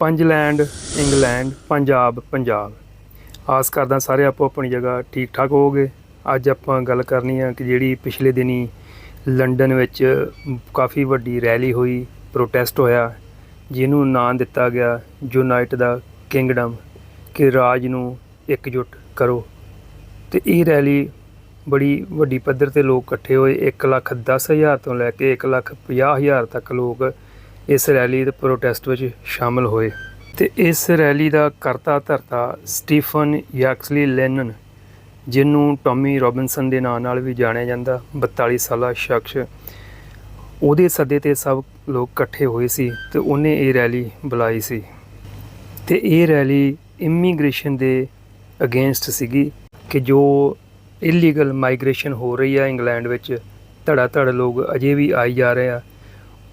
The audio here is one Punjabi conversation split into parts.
ਪੰਜਲੈਂਡ, ਇੰਗਲੈਂਡ, ਪੰਜਾਬ ਪੰਜਾਬ। ਆਸ ਕਰਦਾ ਸਾਰੇ ਆਪੋ ਆਪਣੀ ਜਗ੍ਹਾ ਠੀਕ ਠਾਕ ਹੋਵੋਗੇ। ਅੱਜ ਆਪਾਂ ਗੱਲ ਕਰਨੀ ਆ ਕਿ ਜਿਹੜੀ ਪਿਛਲੇ ਦਿਨੀ ਲੰਡਨ ਵਿੱਚ ਕਾਫੀ ਵੱਡੀ ਰੈਲੀ ਹੋਈ, ਪ੍ਰੋਟੈਸਟ ਹੋਇਆ, ਜਿਹਨੂੰ ਨਾਂ ਦਿੱਤਾ ਗਿਆ ਯੂਨਾਈਟ ਦਾ ਕਿੰਗਡਮ, ਕਿ ਰਾਜ ਨੂੰ ਇਕਜੁੱਟ ਕਰੋ। ਤੇ ਇਹ ਰੈਲੀ ਬੜੀ ਵੱਡੀ ਪੱਧਰ ਤੇ ਲੋਕ ਇਕੱਠੇ ਹੋਏ 1 ਲੱਖ 10 ਹਜ਼ਾਰ ਤੋਂ ਲੈ ਕੇ 1 ਲੱਖ 50 ਹਜ਼ਾਰ ਤੱਕ ਲੋਕ ਇਸ ਰੈਲੀ ਦੇ ਪ੍ਰੋਟੈਸਟ ਵਿੱਚ ਸ਼ਾਮਲ ਹੋਏ ਤੇ ਇਸ ਰੈਲੀ ਦਾ ਕਰਤਾ ਧਰਤਾ ਸਟੀਫਨ ਯਾਕਸਲੀ ਲੈਨਨ, ਜਿਹਨੂੰ ਟੌਮੀ ਰੋਬਿਨਸਨ ਦੇ ਨਾਂ ਨਾਲ ਵੀ ਜਾਣਿਆ ਜਾਂਦਾ 42 ਸਾਲਾ ਸ਼ਖਸ, ਉਹਦੇ ਸੱਦੇ ਤੇ ਸਭ ਲੋਕ ਇਕੱਠੇ ਹੋਏ ਸੀ ਤੇ ਉਹਨੇ ਇਹ ਰੈਲੀ ਬੁਲਾਈ ਸੀ ਤੇ ਇਹ ਰੈਲੀ ਇਮੀਗ੍ਰੇਸ਼ਨ ਦੇ ਅਗੇਂਸਟ ਸੀਗੀ ਕਿ ਜੋ ਇਲੀਗਲ ਮਾਈਗ੍ਰੇਸ਼ਨ ਹੋ ਰਹੀ ਆ ਇੰਗਲੈਂਡ ਵਿੱਚ ਧੜਾ ਧੜ ਲੋਕ ਅਜੇ ਵੀ ਆਈ ਜਾ ਰਹੇ ਆ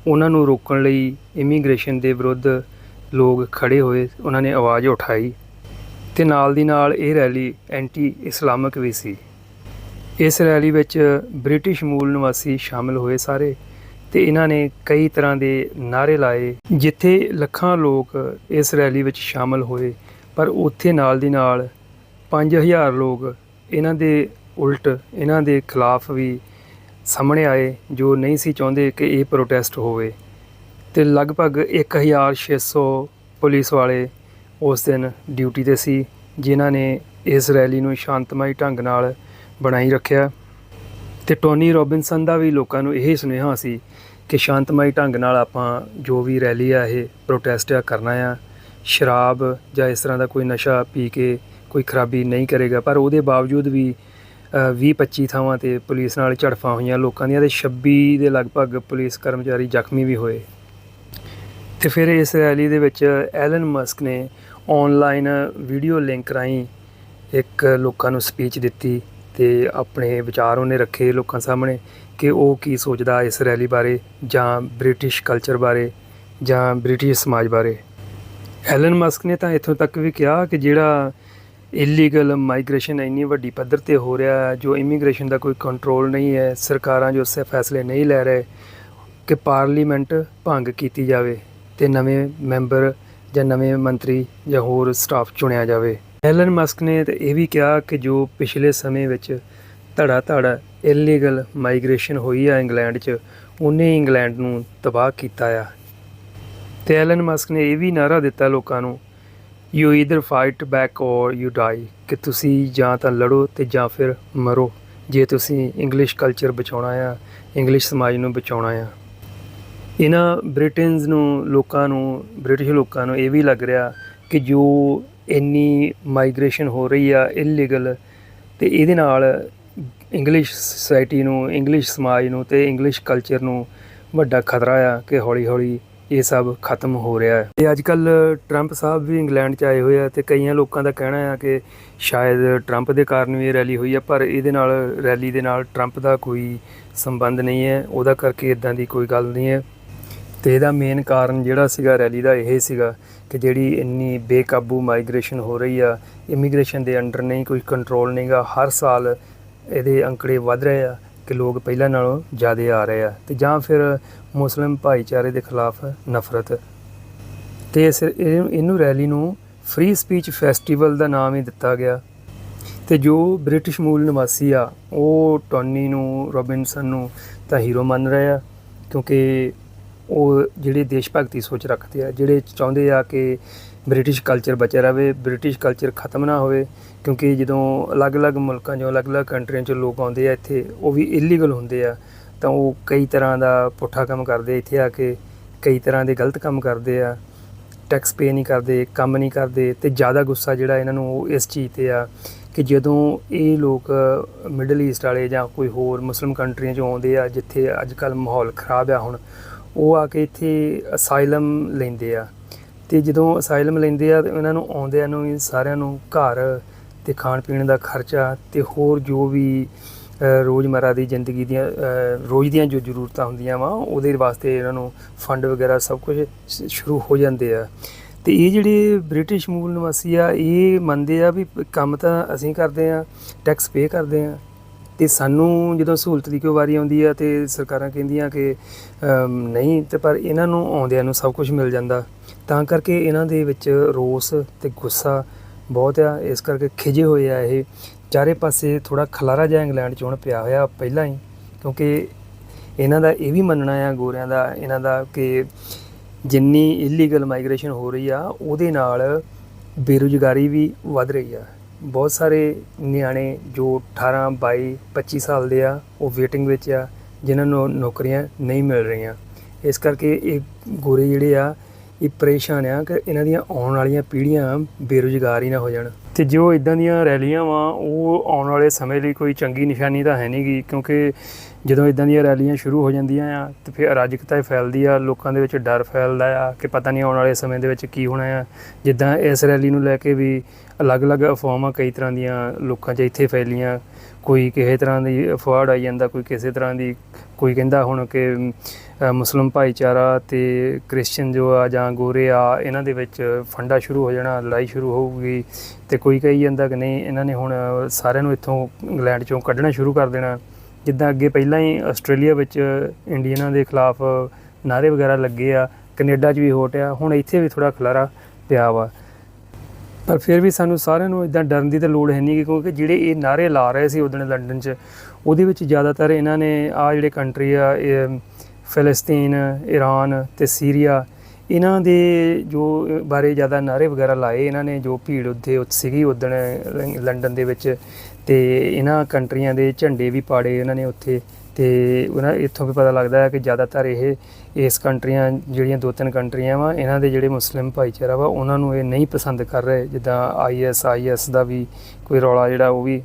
ਉਹਨਾਂ ਨੂੰ ਰੋਕਣ ਲਈ ਇਮੀਗ੍ਰੇਸ਼ਨ ਦੇ ਵਿਰੁੱਧ ਲੋਕ ਖੜੇ ਹੋਏ, ਉਹਨਾਂ ਨੇ ਆਵਾਜ਼ ਉਠਾਈ ਤੇ ਨਾਲ ਦੀ ਨਾਲ ਇਹ ਰੈਲੀ ਐਂਟੀ ਇਸਲਾਮਿਕ ਵੀ ਸੀ। ਇਸ ਰੈਲੀ ਵਿੱਚ ਬ੍ਰਿਟਿਸ਼ ਮੂਲ ਨਿਵਾਸੀ ਸ਼ਾਮਲ ਹੋਏ ਸਾਰੇ ਤੇ ਇਹਨਾਂ ਨੇ ਕਈ ਤਰ੍ਹਾਂ ਦੇ ਨਾਰੇ ਲਾਏ, ਜਿੱਥੇ ਲੱਖਾਂ ਲੋਕ ਇਸ ਰੈਲੀ ਵਿੱਚ ਸ਼ਾਮਲ ਹੋਏ, ਪਰ ਉੱਥੇ ਨਾਲ ਦੀ ਨਾਲ 5000 ਲੋਕ ਇਹਨਾਂ ਦੇ ਉਲਟ, ਇਹਨਾਂ ਦੇ ਖਿਲਾਫ ਵੀ ਸਾਹਮਣੇ ਆਏ ਜੋ ਨਹੀਂ ਸੀ ਚਾਹੁੰਦੇ ਕਿ ਇਹ ਪ੍ਰੋਟੈਸਟ ਹੋਵੇ ਤੇ ਲਗਭਗ 1600 ਪੁਲਿਸ ਵਾਲੇ ਉਸ ਦਿਨ ਡਿਊਟੀ ਤੇ ਸੀ, ਜਿਨ੍ਹਾਂ ਨੇ ਇਸ ਰੈਲੀ ਨੂੰ ਸ਼ਾਂਤਮਈ ਢੰਗ ਨਾਲ ਬਣਾਈ ਰੱਖਿਆ। ਤੇ ਟੋਨੀ ਰੋਬਿਨਸਨ ਦਾ ਵੀ ਲੋਕਾਂ ਨੂੰ ਇਹ ਸੁਨੇਹਾ ਸੀ ਕਿ ਸ਼ਾਂਤਮਈ ਢੰਗ ਨਾਲ ਆਪਾਂ ਜੋ ਵੀ ਰੈਲੀ ਆ, ਇਹ ਪ੍ਰੋਟੈਸਟ ਆ ਕਰਨਾ ਆ। ਸ਼ਰਾਬ ਜਾਂ ਇਸ ਤਰ੍ਹਾਂ ਦਾ ਕੋਈ ਨਸ਼ਾ ਪੀ ਕੇ ਕੋਈ ਖਰਾਬੀ ਨਹੀਂ ਕਰੇਗਾ, ਪਰ ਉਹਦੇ ਬਾਵਜੂਦ ਵੀ 20-25 ਥਾਵਾਂ ਤੇ ਪੁਲਿਸ ਨਾਲ ਝੜਫਾਂ ਹੋਈਆਂ ਲੋਕਾਂ ਦੀਆਂ ਤੇ 26 ਦੇ ਲਗਭਗ ਪੁਲਿਸ ਕਰਮਚਾਰੀ ਜ਼ਖਮੀ ਵੀ ਹੋਏ। ਤੇ ਫਿਰ ਇਸ ਰੈਲੀ ਦੇ ਵਿੱਚ ਐਲਨ ਮਸਕ ਨੇ ਆਨਲਾਈਨ ਵੀਡੀਓ ਲਿੰਕ ਰਾਹੀਂ ਇੱਕ ਲੋਕਾਂ ਨੂੰ ਸਪੀਚ ਦਿੱਤੀ ਤੇ ਆਪਣੇ ਵਿਚਾਰ ਉਹਨੇ ਰੱਖੇ ਲੋਕਾਂ ਸਾਹਮਣੇ ਕਿ ਉਹ ਕੀ ਸੋਚਦਾ ਇਸ ਰੈਲੀ ਬਾਰੇ ਜਾਂ ਬ੍ਰਿਟਿਸ਼ ਕਲਚਰ ਬਾਰੇ ਜਾਂ ਬ੍ਰਿਟਿਸ਼ ਸਮਾਜ ਬਾਰੇ। ਐਲਨ ਮਸਕ ਨੇ ਤਾਂ ਇੱਥੋਂ ਤੱਕ ਵੀ ਕਿਹਾ ਕਿ ਜਿਹੜਾ ਇਲੀਗਲ ਮਾਈਗ੍ਰੇਸ਼ਨ ਇੰਨੀ ਵੱਡੀ ਪੱਧਰ ਤੇ ਹੋ ਰਿਹਾ ਹੈ, ਜੋ ਇਮੀਗ੍ਰੇਸ਼ਨ ਦਾ ਕੋਈ ਕੰਟਰੋਲ ਨਹੀਂ ਹੈ, ਸਰਕਾਰਾਂ ਜੋ ਉਸੇ ਫੈਸਲੇ ਨਹੀਂ ਲੈ ਰਹੇ ਕਿ ਪਾਰਲੀਮੈਂਟ ਭੰਗ ਕੀਤੀ ਜਾਵੇ ਤੇ ਨਵੇਂ ਮੈਂਬਰ ਜਾਂ ਨਵੇਂ ਮੰਤਰੀ ਜਾਂ ਹੋਰ ਸਟਾਫ ਚੁਣਿਆ ਜਾਵੇ। ਐਲਨ ਮਸਕ ਨੇ ਤੇ ਇਹ ਵੀ ਕਿਹਾ ਕਿ ਜੋ ਪਿਛਲੇ ਸਮੇਂ ਵਿੱਚ ਧੜਾ ਧੜ ਇਲੀਗਲ ਮਾਈਗ੍ਰੇਸ਼ਨ ਹੋਈ ਆ ਇੰਗਲੈਂਡ 'ਚ, ਉਹਨੇ ਇੰਗਲੈਂਡ ਨੂੰ ਤਬਾਹ ਕੀਤਾ ਆ। ਤੇ ਐਲਨ ਮਸਕ ਨੇ ਇਹ ਵੀ ਨਾਰਾ ਦਿੱਤਾ ਲੋਕਾਂ ਨੂੰ you either fight back or you die ਕਿ ਤੁਸੀਂ ਜਾਂ ਤਾਂ ਲੜੋ ਤੇ ਜਾਂ ਫਿਰ ਮਰੋ। ਜੇ ਤੁਸੀਂ ਇੰਗਲਿਸ਼ ਕਲਚਰ ਬਚਾਉਣਾ ਆ ਇੰਗਲਿਸ਼ ਸਮਾਜ ਨੂੰ ਬਚਾਉਣਾ ਆ। ਇਹਨਾਂ ਬ੍ਰਿਟਨਸ ਨੂੰ, ਲੋਕਾਂ ਨੂੰ ਬ੍ਰਿਟਿਸ਼ ਲੋਕਾਂ ਨੂੰ ਇਹ ਵੀ ਲੱਗ ਰਿਹਾ ਕਿ ਜੋ ਇੰਨੀ ਮਾਈਗ੍ਰੇਸ਼ਨ ਹੋ ਰਹੀ ਆ ਇਲੀਗਲ ਤੇ ਇਹਦੇ ਨਾਲ ਇੰਗਲਿਸ਼ ਸੋਸਾਇਟੀ ਨੂੰ ਇੰਗਲਿਸ਼ ਸਮਾਜ ਨੂੰ ਤੇ ਇੰਗਲਿਸ਼ ਕਲਚਰ ਨੂੰ ਵੱਡਾ ਖਤਰਾ ਆ ਕਿ ਹੌਲੀ-ਹੌਲੀ ਇਹ ਸਭ ਖਤਮ ਹੋ ਰਿਹਾ ਹੈ। ਤੇ ਅੱਜ ਕੱਲ ਟਰੰਪ ਸਾਹਿਬ ਵੀ ਇੰਗਲੈਂਡ 'ਚ ਆਏ ਹੋਏ ਆ ਤੇ ਕਈਆਂ ਲੋਕਾਂ ਦਾ ਕਹਿਣਾ ਆ ਕਿ ਸ਼ਾਇਦ ਟਰੰਪ ਦੇ ਕਾਰਨ ਵੀ ਇਹ ਰੈਲੀ ਹੋਈ ਆ, ਪਰ ਇਹਦੇ ਨਾਲ ਰੈਲੀ ਦੇ ਨਾਲ ਟਰੰਪ ਦਾ ਕੋਈ ਸੰਬੰਧ ਨਹੀਂ ਹੈ। ਉਹਦਾ ਕਰਕੇ ਇਦਾਂ ਦੀ ਕੋਈ ਗੱਲ ਨਹੀਂ ਹੈ। ਤੇ ਇਹਦਾ ਮੇਨ ਕਾਰਨ ਜਿਹੜਾ ਸੀਗਾ ਰੈਲੀ ਦਾ ਇਹ ਸੀਗਾ ਕਿ ਜਿਹੜੀ ਇੰਨੀ ਬੇਕਾਬੂ ਮਾਈਗ੍ਰੇਸ਼ਨ ਹੋ ਰਹੀ ਆ ਇਮੀਗ੍ਰੇਸ਼ਨ ਦੇ ਅੰਡਰ ਨਹੀਂ, ਕੋਈ ਕੰਟਰੋਲ ਨਹੀਂਗਾ ਹਰ ਸਾਲ ਇਹਦੇ ਅੰਕੜੇ ਵੱਧ ਰਹੇ ਆ। ਕਿ ਲੋਕ ਪਹਿਲਾਂ ਨਾਲੋਂ ਜ਼ਿਆਦਾ ਆ ਰਹੇ ਆ ਤੇ ਜਾਂ ਫਿਰ ਮੁਸਲਿਮ ਭਾਈਚਾਰੇ ਦੇ ਖਿਲਾਫ ਨਫ਼ਰਤ। ਤੇ ਇਸ ਇਹ- ਇਹਨੂੰ ਰੈਲੀ ਨੂੰ ਫ੍ਰੀ ਸਪੀਚ ਫੈਸਟੀਵਲ ਦਾ ਨਾਮ ਹੀ ਦਿੱਤਾ ਗਿਆ। ਤੇ ਜੋ ਬ੍ਰਿਟਿਸ਼ ਮੂਲ ਨਿਵਾਸੀ ਆ, ਉਹ ਟੋਨੀ ਨੂੰ, ਰੋਬਿਨਸਨ ਨੂੰ ਤਾਂ ਹੀਰੋ ਮੰਨ ਰਹੇ ਆ, ਕਿਉਂਕਿ ਉਹ ਜਿਹੜੇ ਦੇਸ਼ ਭਗਤੀ ਸੋਚ ਰੱਖਦੇ ਆ, ਜਿਹੜੇ ਚਾਹੁੰਦੇ ਆ ਕਿ ਬ੍ਰਿਟਿਸ਼ ਕਲਚਰ ਬਚਿਆ ਰਵੇ ਬ੍ਰਿਟਿਸ਼ ਕਲਚਰ ਖਤਮ ਨਾ ਹੋਵੇ, ਕਿਉਂਕਿ ਜਦੋਂ ਅਲੱਗ-ਅਲੱਗ ਮੁਲਕਾਂ 'ਚੋਂ, ਅਲੱਗ-ਅਲੱਗ ਕੰਟਰੀਆਂ 'ਚੋਂ ਲੋਕ ਆਉਂਦੇ ਆ ਇੱਥੇ, ਉਹ ਵੀ ਇਲੀਗਲ ਹੁੰਦੇ ਆ। ਤਾਂ ਉਹ ਕਈ ਤਰ੍ਹਾਂ ਦਾ ਪੁੱਠਾ ਕੰਮ ਕਰਦੇ ਇੱਥੇ ਆ ਕੇ, ਕਈ ਤਰ੍ਹਾਂ ਦੇ ਗਲਤ ਕੰਮ ਕਰਦੇ ਆ। ਟੈਕਸ ਪੇ ਨਹੀਂ ਕਰਦੇ, ਕੰਮ ਨਹੀਂ ਕਰਦੇ ਤੇ ਜ਼ਿਆਦਾ ਗੁੱਸਾ ਜਿਹੜਾ ਇਹਨਾਂ ਨੂੰ ਉਹ ਇਸ ਚੀਜ਼ ਤੇ ਆ ਕਿ ਜਦੋਂ ਇਹ ਲੋਕ ਮਿਡਲ ਈਸਟ ਵਾਲੇ ਜਾਂ ਕੋਈ ਹੋਰ ਮੁਸਲਿਮ ਕੰਟਰੀਆਂ 'ਚੋਂ ਆਉਂਦੇ ਆ, ਜਿੱਥੇ ਅੱਜ ਕੱਲ ਮਾਹੌਲ ਖਰਾਬ ਆ ਹੁਣ ਉਹ ਆ ਕੇ ਇੱਥੇ ਅਸਾਈਲਮ ਲੈਂਦੇ ਆ। ਤੇ ਜਦੋਂ ਅਸਾਈਲਮ ਲੈਂਦੇ ਆ ਤੇ ਉਹਨਾਂ ਨੂੰ ਆਉਂਦਿਆਂ ਨੂੰ ਵੀ ਸਾਰਿਆਂ ਨੂੰ ਘਰ ਤੇ ਖਾਣ ਪੀਣ ਦਾ ਖਰਚਾ ਤੇ ਹੋਰ ਜੋ ਵੀ ਅ, ਦੀ ਜ਼ਿੰਦਗੀ ਦੀਆਂ ਰੋਜ਼ ਦੀਆਂ ਜੋ ਜ਼ਰੂਰਤਾਂ ਹੁੰਦੀਆਂ ਵਾ ਉਹਦੇ ਵਾਸਤੇ ਇਹਨਾਂ ਨੂੰ ਫੰਡ ਵਗੈਰਾ ਸਭ ਕੁਝ ਸ਼ੁਰੂ ਹੋ ਜਾਂਦੇ ਆ। ਤੇ ਇਹ ਜਿਹੜੇ ਬ੍ਰਿਟਿਸ਼ ਮੂਲ ਨਿਵਾਸੀ ਆ ਇਹ ਮੰਨਦੇ ਆ ਵੀ ਕੰਮ ਤਾਂ ਅਸੀਂ ਕਰਦੇ ਆ ਟੈਕਸ ਪੇ ਕਰਦੇ ਆ। ਤੇ ਸਾਨੂੰ ਜਦੋਂ ਸਹੂਲਤ ਦੀ ਕੋਈ ਵਾਰੀ ਆਉਂਦੀ ਆ ਤੇ ਸਰਕਾਰਾਂ ਕਹਿੰਦੀਆਂ ਕਿ ਨਹੀਂ ਤੇ ਪਰ ਇਹਨਾਂ ਨੂੰ ਆਉਂਦਿਆਂ ਨੂੰ ਸਭ ਕੁਝ ਮਿਲ ਜਾਂਦਾ। ਤਾਂ ਕਰਕੇ ਇਹਨਾਂ ਦੇ ਵਿੱਚ ਰੋਸ ਤੇ ਗੁੱਸਾ ਬਹੁਤ ਆ, ਇਸ ਕਰਕੇ ਖਿਜੇ ਹੋਏ ਆ ਇਹ। ਚਾਰੇ ਪਾਸੇ ਥੋੜਾ ਖਲਾਰਾ ਜਿਹਾ ਇੰਗਲੈਂਡ 'ਚ ਹੁਣ ਪਿਆ ਹੋਇਆ ਪਹਿਲਾਂ ਹੀ, ਕਿਉਂਕਿ ਇਹਨਾਂ ਦਾ ਇਹ ਵੀ ਮੰਨਣਾ ਆ ਗੋਰਿਆਂ ਦਾ, ਇਹਨਾਂ ਦਾ ਕਿ ਜਿੰਨੀ ਇਲੀਗਲ ਮਾਈਗ੍ਰੇਸ਼ਨ ਹੋ ਰਹੀ ਆ, ਉਹਦੇ ਨਾਲ ਬੇਰੁਜ਼ਗਾਰੀ ਵੀ ਵੱਧ ਰਹੀ ਆ। ਬਹੁਤ ਸਾਰੇ ਨਿਆਣੇ ਜੋ 18 22 25 ਸਾਲ ਦੇ ਆ, ਉਹ ਵੇਟਿੰਗ ਵਿੱਚ ਆ, ਜਿਨ੍ਹਾਂ ਨੂੰ ਨੌਕਰੀਆਂ ਨਹੀਂ ਮਿਲ ਰਹੀਆਂ। ਇਸ ਕਰਕੇ ਇਹ ਗੋਰੇ ਜਿਹੜੇ ਆ, ਇਹ ਪਰੇਸ਼ਾਨ ਆ ਕਿ ਇਹਨਾਂ ਦੀਆਂ ਆਉਣ ਵਾਲੀਆਂ ਪੀੜ੍ਹੀਆਂ ਬੇਰੁਜ਼ਗਾਰ ਹੀ ਨਾ ਹੋ ਜਾਣ। ਤੇ ਜੋ ਇਦਾਂ ਦੀਆਂ ਰੈਲੀਆਂ ਵਾ, ਉਹ ਆਉਣ ਵਾਲੇ ਸਮੇਂ ਲਈ ਕੋਈ ਚੰਗੀ ਨਿਸ਼ਾਨੀ ਤਾਂ ਹੈ ਨਹੀਂਗੀ ਕਿਉਂਕਿ ਜਦੋਂ ਇਦਾਂ ਦੀਆਂ ਰੈਲੀਆਂ ਸ਼ੁਰੂ ਹੋ ਜਾਂਦੀਆਂ ਆ, ਤੇ ਫਿਰ ਅਰਾਜਕਤਾ ਫੈਲਦੀ ਆ, ਲੋਕਾਂ ਦੇ ਵਿੱਚ ਡਰ ਫੈਲਦਾ ਆ ਕਿ ਪਤਾ ਨਹੀਂ ਆਉਣ ਵਾਲੇ ਸਮੇਂ ਦੇ ਵਿੱਚ ਕੀ ਹੋਣਾ ਆ। ਜਿੱਦਾਂ ਇਸ ਰੈਲੀ ਨੂੰ ਲੈ ਕੇ ਵੀ ਅਲੱਗ-ਅਲੱਗ ਅਫਵਾਹਾਂ ਕਈ ਤਰ੍ਹਾਂ ਦੀਆਂ ਲੋਕਾਂ 'ਚ ਇੱਥੇ ਫੈਲੀਆਂ। ਕੋਈ ਕਿਸੇ ਤਰ੍ਹਾਂ ਦੀ ਅਫਵਾਹ ਆਈ ਜਾਂਦਾ, ਕੋਈ ਕਿਸੇ ਤਰ੍ਹਾਂ ਦੀ, ਕੋਈ ਕਹਿੰਦਾ ਹੁਣ ਕਿ ਮੁਸਲਿਮ ਭਾਈਚਾਰਾ ਤੇ ਕ੍ਰਿਸਚੀਅਨ ਜੋ ਆ ਜਾਂ ਗੋਰੇ ਆ, ਇਹਨਾਂ ਦੇ ਵਿੱਚ ਫੰਡਾ ਸ਼ੁਰੂ ਹੋ ਜਾਣਾ, ਲੜਾਈ ਸ਼ੁਰੂ ਹੋਊਗੀ ਤੇ ਕੋਈ ਕਹੀ ਜਾਂਦਾ ਕਿ ਨਹੀਂ, ਇਹਨਾਂ ਨੇ ਹੁਣ ਸਾਰਿਆਂ ਨੂੰ ਇੱਥੋਂ ਇੰਗਲੈਂਡ ਚੋਂ ਕੱਢਣਾ ਸ਼ੁਰੂ ਕਰ ਦੇਣਾ। ਜਿੱਦਾਂ ਅੱਗੇ ਪਹਿਲਾਂ ਹੀ ਆਸਟ੍ਰੇਲੀਆ ਵਿੱਚ ਇੰਡੀਅਨਾਂ ਦੇ ਖਿਲਾਫ ਨਾਰੇ ਵਗੈਰਾ ਲੱਗੇ ਆ, ਕੈਨੇਡਾ 'ਚ ਵੀ ਹੋਟਿਆ ਹੁਣ ਇੱਥੇ ਵੀ ਥੋੜਾ ਖਲਾਰਾ ਪਿਆ ਵਾ। ਪਰ ਫਿਰ ਵੀ ਸਾਨੂੰ ਸਾਰਿਆਂ ਨੂੰ ਇਦਾਂ ਡਰਨ ਦੀ ਤਾਂ ਲੋੜ ਹੈ ਨਹੀਂ ਕਿਉਂਕਿ ਜਿਹੜੇ ਇਹ ਨਾਰੇ ਲਾ ਰਹੇ ਸੀ ਉਦੋਂ ਲੰਡਨ 'ਚ, ਉਹਦੇ ਵਿੱਚ ਜ਼ਿਆਦਾਤਰ ਇਹਨਾਂ ਨੇ ਆ ਜਿਹੜੇ ਕੰਟਰੀ ਆ, ਇਹ ਫਲਸਤੀਨ ਈਰਾਨ ਤੇ ਸੀਰੀਆ, ਇਹਨਾਂ ਦੇ ਜੋ ਬਾਰੇ ਜ਼ਿਆਦਾ ਨਾਰੇ ਵਗੈਰਾ ਲਾਏ ਇਹਨਾਂ ਨੇ, ਜੋ ਭੀੜ ਉੱਥੇ ਉੱਥੇ ਸੀਗੀ ਉਦੋਂ ਲੰਡਨ ਦੇ ਵਿੱਚ ਤੇ ਇਹਨਾਂ ਕੰਟਰੀਆਂ ਦੇ ਝੰਡੇ ਵੀ ਪਾੜੇ ਇਹਨਾਂ ਨੇ ਉੱਥੇ ਤੇ ਉਹਨਾਂ, ਇੱਥੋਂ ਵੀ ਪਤਾ ਲੱਗਦਾ ਹੈ ਕਿ ਜ਼ਿਆਦਾਤਰ ਇਹ, ਇਸ ਕੰਟਰੀਆਂ, ਜਿਹੜੀਆਂ ਦੋ ਤਿੰਨ ਕੰਟਰੀਆਂ ਵਾ, ਇਹਨਾਂ ਦੇ ਜਿਹੜੇ ਮੁਸਲਿਮ ਭਾਈਚਾਰਾ ਵਾ, ਉਹਨਾਂ ਨੂੰ ਇਹ ਨਹੀਂ ਪਸੰਦ ਕਰ ਰਹੇ, ਜਿੱਦਾਂ ਆਈਐਸ ਆਈਐਸ ਦਾ ਵੀ ਕੋਈ ਰੌਲਾ ਜਿਹੜਾ ਉਹ ਵੀ।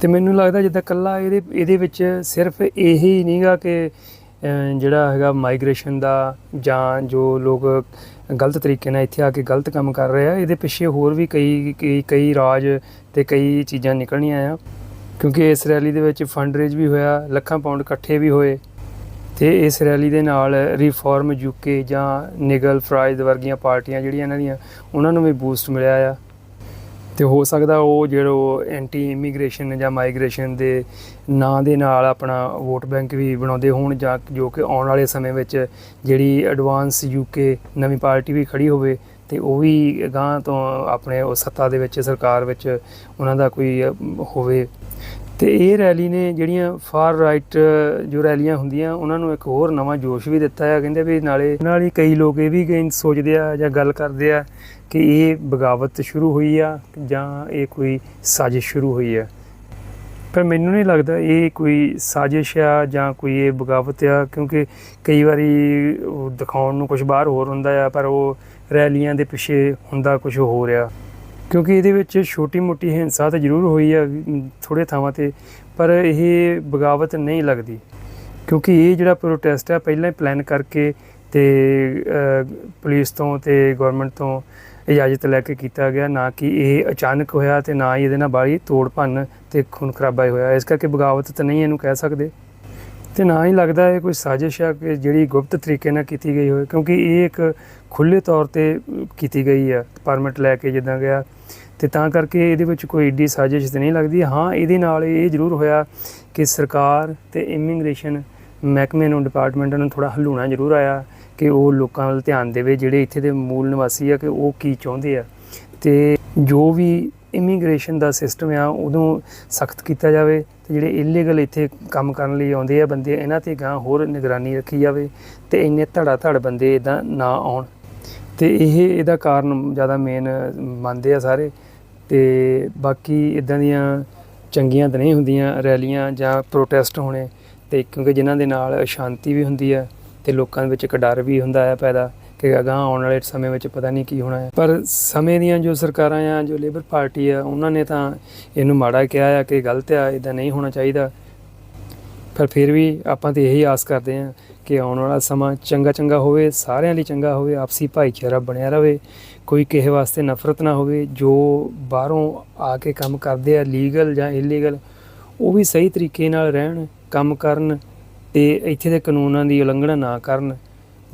ਤੇ ਮੈਨੂੰ ਲੱਗਦਾ ਜਿੱਦਾਂ ਕੱਲਾ ਇਹਦੇ ਇਹਦੇ ਵਿੱਚ ਸਿਰਫ ਇਹੀ ਨਹੀਂਗਾ ਕਿ ਜਿਹੜਾ ਹੈਗਾ ਮਾਈਗ੍ਰੇਸ਼ਨ ਦਾ ਜਾਂ ਜੋ ਲੋਕ ਗਲਤ ਤਰੀਕੇ ਨਾਲ ਇੱਥੇ ਆ ਕੇ ਗਲਤ ਕੰਮ ਕਰ ਰਹੇ ਆ, ਇਹਦੇ ਪਿੱਛੇ ਹੋਰ ਵੀ ਕਈ ਕਈ ਕਈ ਰਾਜ ਤੇ ਕਈ ਚੀਜ਼ਾਂ ਨਿਕਲਣੀਆਂ ਆ। ਕਿਉਂਕਿ ਇਸ ਰੈਲੀ ਦੇ ਵਿੱਚ ਫੰਡ ਰੇਜ ਵੀ ਹੋਇਆ, ਲੱਖਾਂ ਪਾਉਂਡ ਇਕੱਠੇ ਵੀ ਹੋਏ ਤੇ ਇਸ ਰੈਲੀ ਦੇ ਨਾਲ ਰਿਫਾਰਮ ਯੂਕੇ ਜਾਂ ਨਿਗਲ ਫਰਾਈਜ਼ ਵਰਗੀਆਂ ਪਾਰਟੀਆਂ ਜਿਹੜੀਆਂ ਇਹਨਾਂ ਦੀਆਂ, ਉਹਨਾਂ ਨੂੰ ਵੀ ਬੂਸਟ ਮਿਲਿਆ ਆ। ਤੇ ਹੋ ਸਕਦਾ ਉਹ ਜਿਹੜੋ ਐਂਟੀ ਇਮੀਗ੍ਰੇਸ਼ਨ ਜਾਂ ਮਾਈਗ੍ਰੇਸ਼ਨ ਦੇ ਨਾਂ ਦੇ ਨਾਲ ਆਪਣਾ ਵੋਟ ਬੈਂਕ ਵੀ ਬਣਾਉਂਦੇ ਹੋਣ ਜਾਂ ਜੋ ਕਿ ਆਉਣ ਵਾਲੇ ਸਮੇਂ ਵਿੱਚ ਜਿਹੜੀ ਐਡਵਾਂਸ ਯੂਕੇ ਨਵੀਂ ਪਾਰਟੀ ਵੀ ਖੜੀ ਹੋਵੇ ਤੇ ਉਹ ਵੀ ਗਾਂ ਤੋਂ ਆਪਣੇ ਉਹ ਸੱਤਾ ਦੇ ਵਿੱਚ ਸਰਕਾਰ ਵਿੱਚ ਉਹਨਾਂ ਦਾ ਕੋਈ ਹੋਵੇ ਤੇ ਇਹ ਰੈਲੀ ਨੇ ਜਿਹੜੀਆਂ ਫਾਰ ਰਾਈਟ ਜੋ ਰੈਲੀਆਂ ਹੁੰਦੀਆਂ, ਉਹਨਾਂ ਨੂੰ ਇੱਕ ਹੋਰ ਨਵਾਂ ਜੋਸ਼ ਵੀ ਦਿੱਤਾ ਹੈ ਕਹਿੰਦੇ ਵੀ ਨਾਲੇ ਨਾਲ ਹੀ ਕਈ ਲੋਕ ਇਹ ਵੀ ਕਹਿੰਦੇ ਸੋਚਦੇ ਆ ਜਾਂ ਗੱਲ ਕਰਦੇ ਆ ਕਿ ਇਹ ਬਗਾਵਤ ਸ਼ੁਰੂ ਹੋਈ ਆ ਜਾਂ ਇਹ ਕੋਈ ਸਾਜ਼ਿਸ਼ ਸ਼ੁਰੂ ਹੋਈ ਆ। ਪਰ ਮੈਨੂੰ ਨਹੀਂ ਲੱਗਦਾ ਇਹ ਕੋਈ ਸਾਜ਼ਿਸ਼ ਆ ਜਾਂ ਕੋਈ ਇਹ ਬਗਾਵਤ ਆ, ਕਿਉਂਕਿ ਕਈ ਵਾਰੀ ਦਿਖਾਉਣ ਨੂੰ ਕੁਝ ਬਾਹਰ ਹੋਰ ਹੁੰਦਾ ਆ, ਪਰ ਉਹ ਰੈਲੀਆਂ ਦੇ ਪਿੱਛੇ ਹੁੰਦਾ ਕੁਝ ਹੋਰ ਆ। ਕਿਉਂਕਿ ਇਹਦੇ ਵਿੱਚ ਛੋਟੀ-ਮੋਟੀ ਹਿੰਸਾ ਤਾਂ ਜ਼ਰੂਰ ਹੋਈ ਆ ਥੋੜੇ ਥਾਵਾਂ ਤੇ, ਪਰ ਇਹ ਬਗਾਵਤ ਨਹੀਂ ਲੱਗਦੀ। ਕਿਉਂਕਿ ਇਹ ਜਿਹੜਾ ਪ੍ਰੋਟੈਸਟ ਆ, ਪਹਿਲਾਂ ਹੀ ਪਲਾਨ ਕਰਕੇ ਤੇ ਪੁਲਿਸ ਤੋਂ ਤੇ ਗਵਰਨਮੈਂਟ ਤੋਂ ਇਜਾਜ਼ਤ ਲੈ ਕੇ ਕੀਤਾ ਗਿਆ, ਨਾ ਕਿ ਇਹ ਅਚਾਨਕ ਹੋਇਆ ਤੇ ਨਾ ਹੀ ਇਹਦੇ ਨਾਲ ਬਾਹਲੀ ਤੋੜ ਭੰਨ ਤੇ ਖੂਨ ਖਰਾਬਾ ਹੀ ਹੋਇਆ। ਇਸ ਕਰਕੇ ਬਗਾਵਤ ਤਾਂ ਨਹੀਂ ਇਹਨੂੰ ਕਹਿ ਸਕਦੇ। ਤੇ ਨਾ ਹੀ ਲੱਗਦਾ ਇਹ ਕੋਈ ਸਾਜ਼ਿਸ਼ ਆ ਕਿ ਜਿਹੜੀ ਗੁਪਤ ਤਰੀਕੇ ਨਾਲ ਕੀਤੀ ਗਈ ਹੋਵੇ, ਕਿਉਂਕਿ ਇਹ ਇੱਕ ਖੁੱਲੇ ਤੌਰ ਤੇ ਕੀਤੀ ਗਈ ਆ ਪਰਮਿਟ ਲੈ ਕੇ ਜਿੱਦਾਂ ਗਿਆ। ਤੇ ਤਾਂ ਕਰਕੇ ਇਹਦੇ ਵਿੱਚ ਕੋਈ ਏਡੀ ਸਾਜ਼ਿਸ਼ ਤੇ ਨਹੀਂ ਲੱਗਦੀ। ਹਾਂ, ਇਹਦੇ ਨਾਲ ਇਹ ਜ਼ਰੂਰ ਹੋਇਆ ਕਿ ਸਰਕਾਰ ਤੇ ਇਮੀਗ੍ਰੇਸ਼ਨ ਮਹਿਕਮੇ ਨੂੰ ਡਿਪਾਰਟਮੈਂਟ ਨੂੰ ਥੋੜਾ ਹਲੂਣਾ ਜ਼ਰੂਰ ਆਇਆ ਕਿ ਉਹ ਲੋਕਾਂ ਵੱਲ ਧਿਆਨ ਦੇਵੇ, ਜਿਹੜੇ ਇੱਥੇ ਦੇ ਮੂਲ ਨਿਵਾਸੀ ਆ, ਕਿ ਉਹ ਕੀ ਚਾਹੁੰਦੇ ਆ। ਤੇ ਜੋ ਵੀ ਇਮੀਗ੍ਰੇਸ਼ਨ ਦਾ ਸਿਸਟਮ ਆ ਉਦੋਂ ਸਖਤ ਕੀਤਾ ਜਾਵੇ ਤੇ ਜਿਹੜੇ ਇਲੀਗਲ ਇੱਥੇ ਕੰਮ ਕਰਨ ਲਈ ਆਉਂਦੇ ਆ ਬੰਦੇ, ਇਹਨਾਂ ਤੇ ਗਾਂ ਹੋਰ ਨਿਗਰਾਨੀ ਰੱਖੀ ਜਾਵੇ ਤੇ ਇੰਨੇ ਧੜਾ ਧੜ ਬੰਦੇ ਇਦਾਂ ਨਾ ਆਉਣ। ਤੇ ਇਹ ਇਹਦਾ ਕਾਰਨ ਜ਼ਿਆਦਾ ਮੇਨ ਮੰਨਦੇ ਆ ਸਾਰੇ। ਤੇ ਬਾਕੀ ਇਦਾਂ ਦੀਆਂ ਚੰਗੀਆਂ ਤਾਂ ਨਹੀਂ ਹੁੰਦੀਆਂ ਰੈਲੀਆਂ ਜਾਂ ਪ੍ਰੋਟੈਸਟ ਹੋਣੇ ਤੇ ਕਿਉਂਕਿ ਜਿਨ੍ਹਾਂ ਦੇ ਨਾਲ ਅਸ਼ਾਂਤੀ ਵੀ ਹੁੰਦੀ ਹੈ ਤੇ ਲੋਕਾਂ ਦੇ ਵਿੱਚ ਇੱਕ ਡਰ ਵੀ ਹੁੰਦਾ ਹੈ ਪੈਦਾ ਕਿ ਅਗਾਂਹ ਆਉਣ ਵਾਲੇ ਸਮੇਂ ਵਿੱਚ ਪਤਾ ਨਹੀਂ ਕੀ ਹੋਣਾ ਹੈ ਪਰ ਸਮੇਂ ਦੀਆਂ ਜੋ ਸਰਕਾਰਾਂ ਆ, ਜੋ ਲੇਬਰ ਪਾਰਟੀ ਆ, ਉਹਨਾਂ ਨੇ ਤਾਂ ਇਹਨੂੰ ਮਾੜਾ ਕਿਹਾ ਆ ਕਿ ਗਲਤ ਆ ਇਦਾਂ ਨਹੀਂ ਹੋਣਾ ਚਾਹੀਦਾ। ਪਰ ਫਿਰ ਵੀ ਆਪਾਂ ਤੇ ਇਹੀ ਆਸ ਕਰਦੇ ਹਾਂ ਕਿ ਆਉਣ ਵਾਲਾ ਸਮਾਂ ਚੰਗਾ ਚੰਗਾ ਹੋਵੇ, ਸਾਰਿਆਂ ਲਈ ਚੰਗਾ ਹੋਵੇ, ਆਪਸੀ ਭਾਈਚਾਰਾ ਬਣਿਆ ਰਵੇ, ਕੋਈ ਕਿਸੇ ਵਾਸਤੇ ਨਫ਼ਰਤ ਨਾ ਹੋਵੇ, ਜੋ ਬਾਹਰੋਂ ਆ ਕੇ ਕੰਮ ਕਰਦੇ ਆ, ਲੀਗਲ ਜਾਂ ਇਲੀਗਲ ਉਹ ਵੀ ਸਹੀ ਤਰੀਕੇ ਨਾਲ ਰਹਿਣ, ਕੰਮ ਕਰਨ ਤੇ ਇੱਥੇ ਦੇ ਕਾਨੂੰਨਾਂ ਦੀ ਉਲੰਘਣਾ ਨਾ ਕਰਨ,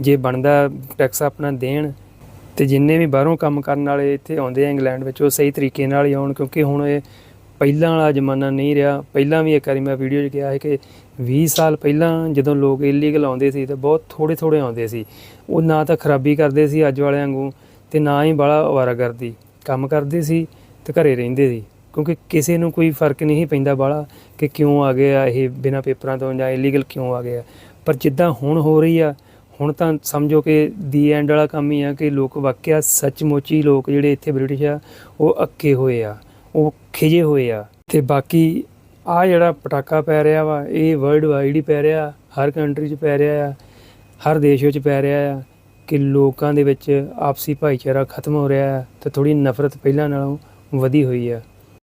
ਜੇ ਬਣਦਾ ਟੈਕਸ ਆਪਣਾ ਦੇਣ, ਤੇ ਜਿੰਨੇ ਵੀ ਬਾਹਰੋਂ ਕੰਮ ਕਰਨ ਵਾਲੇ ਇੱਥੇ ਆਉਂਦੇ ਆ ਇੰਗਲੈਂਡ ਵਿੱਚ, ਉਹ ਸਹੀ ਤਰੀਕੇ ਨਾਲ ਹੀ ਆਉਣ, ਕਿਉਂਕਿ ਹੁਣ ਇਹ ਪਹਿਲਾਂ ਵਾਲਾ ਜ਼ਮਾਨਾ ਨਹੀਂ ਰਿਹਾ। ਪਹਿਲਾਂ ਵੀ ਇੱਕ ਵਾਰੀ ਮੈਂ ਵੀਡੀਓ 'ਚ ਕਿਹਾ ਹੈ ਕਿ 20 ਸਾਲ ਪਹਿਲਾਂ ਜਦੋਂ ਲੋਕ ਇਲੀਗਲ ਆਉਂਦੇ ਸੀ ਤਾਂ ਬਹੁਤ ਥੋੜੇ ਥੋੜੇ ਆਉਂਦੇ ਸੀ, ਉਹ ਨਾ ਤਾਂ ਖਰਾਬੀ ਕਰਦੇ ਸੀ ਅੱਜ ਵਾਲਿਆਂ ਵਾਂਗੂ ਤੇ ਨਾ ਹੀ ਬੜਾ ਅਵਾਰਾਗਰਦੀ ਕੰਮ ਕਰਦੇ ਸੀ ਤੇ ਘਰੇ ਰਹਿੰਦੇ ਸੀ, ਕਿਉਂਕਿ ਕਿਸੇ ਨੂੰ ਕੋਈ ਫ਼ਰਕ ਨਹੀਂ ਪੈਂਦਾ ਬਾਲਾ ਕਿ ਕਿਉਂ ਆ ਗਏ ਆ ਇਹ ਬਿਨਾਂ ਪੇਪਰਾਂ ਤੋਂ ਜਾਂ ਇਲੀਗਲ ਕਿਉਂ ਆ ਗਏ ਆ ਪਰ ਜਿੱਦਾਂ ਹੁਣ ਹੋ ਰਹੀ ਆ, ਹੁਣ ਤਾਂ ਸਮਝੋ ਕਿ ਦੀ ਐਂਡ ਵਾਲਾ ਕੰਮ ਹੀ ਆ ਕਿ ਲੋਕ ਵਾਕਿਆ ਸੱਚਮੁੱਚ ਹੀ ਲੋਕ ਜਿਹੜੇ ਇੱਥੇ ਬ੍ਰਿਟਿਸ਼ ਆ, ਉਹ ਅੱਕੇ ਹੋਏ ਆ, ਉਹ ਖਿਜੇ ਹੋਏ ਆ ਤੇ ਬਾਕੀ ਆ ਜਿਹੜਾ ਪਟਾਕਾ ਪੈ ਰਿਹਾ ਵਾ, ਇਹ ਵਰਲਡ ਵਾਈਡ ਹੀ ਪੈ ਰਿਹਾ, ਹਰ ਕੰਟਰੀ 'ਚ ਪੈ ਰਿਹਾ ਆ, ਹਰ ਦੇਸ਼ ਵਿੱਚ ਪੈ ਰਿਹਾ ਆ, ਕਿ ਲੋਕਾਂ ਦੇ ਵਿੱਚ ਆਪਸੀ ਭਾਈਚਾਰਾ ਖਤਮ ਹੋ ਰਿਹਾ ਹੈ ਤੇ ਥੋੜੀ ਨਫ਼ਰਤ ਪਹਿਲਾਂ ਨਾਲੋਂ ਵਧੀ ਹੋਈ ਆ।